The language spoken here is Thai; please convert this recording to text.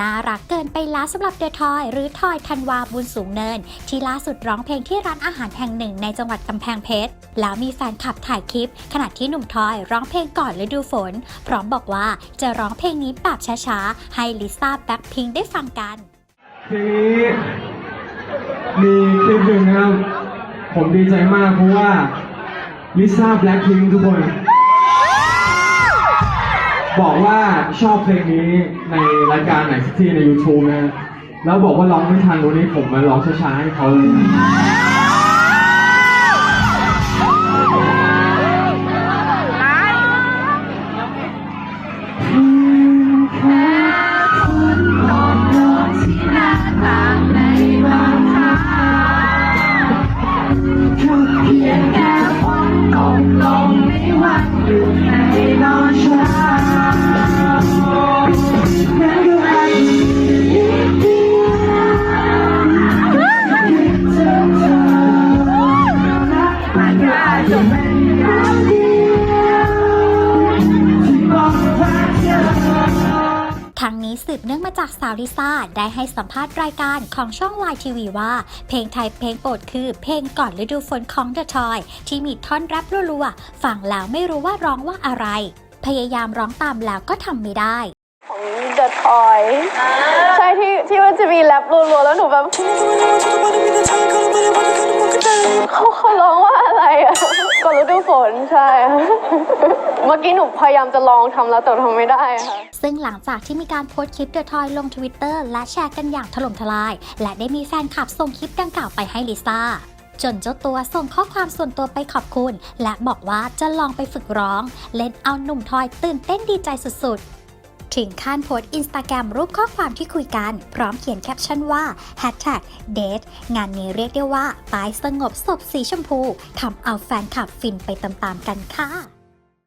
น่ารักเกินไปแล้วสำหรับเดอะทอย หรือทอยธันวาบุญสูงเนิน ที่ล่าสุดร้องเพลงที่ร้านอาหารแห่งหนึ่งในจังหวัดกำแพงเพชร แล้วมีแฟนคลับถ่ายคลิป ขณะที่หนุ่มทอยร้องเพลงก่อนฤดูฝน พร้อมบอกว่าจะร้องเพลงนี้แบบช้าๆ ให้ลิซ่าแบ็คพิงได้ฟังกันเพลงนี้มีคลิปหนึ่งนะครับ ผมดีใจมากเพราะว่าลิซ่าแบ็คพิงทุกคน บอกว่าชอบเพลงนี้ในรายการไหนสักที่ใน YouTube นะแล้วบอกว่าร้องไม่ทันวันนี้ผมมาร้องช้าๆให้เขาเลยนะ ทั้งนี้สืบเนื่องมาจากสาวลิซ่าได้ให้สัมภาษณ์รายการของช่องวายทีวีว่า เพลงไทยเพลงโปรดคือ เพลงก่อนฤดูฝนของ The Toy ที่มีท่อนแรปรัวๆฟังแล้วไม่รู้ว่าร้องว่าอะไร พยายามร้องตามแล้วก็ทำไม่ได้ของ The Toy ใช่ที่ที่มันจะมีแรปรัวๆแล้วหนูแบบเขาเขาร้องว่าอะไรอะ ก่อนฤดูฝนใช่ เมื่อกี้หนูพยายามจะลองทำแล้วแต่ทำไม่ได้ค่ะ ซึ่งหลังจากที่มีการโพสต์คลิปเดอะทอยลงทวิตเตอร์และแชร์กันอย่างถล่มทลาย และได้มีแฟนคลับส่งคลิปดังกล่าวไปให้ลิซ่า จนเจ้าตัวส่งข้อความส่วนตัวไปขอบคุณ และบอกว่าจะลองไปฝึกร้อง เล่นเอาหนุ่มทอยตื่นเต้นดีใจสุดๆ ถึงขั้นโพสต์อินสตาแกรมรูปข้อความที่คุยกัน พร้อมเขียนแคปชั่นว่า hashtag date งานนี้เรียกได้ว่าตายสงบศพสีชมพูทำเอาแฟนคลับฟินไปตามๆกันค่ะ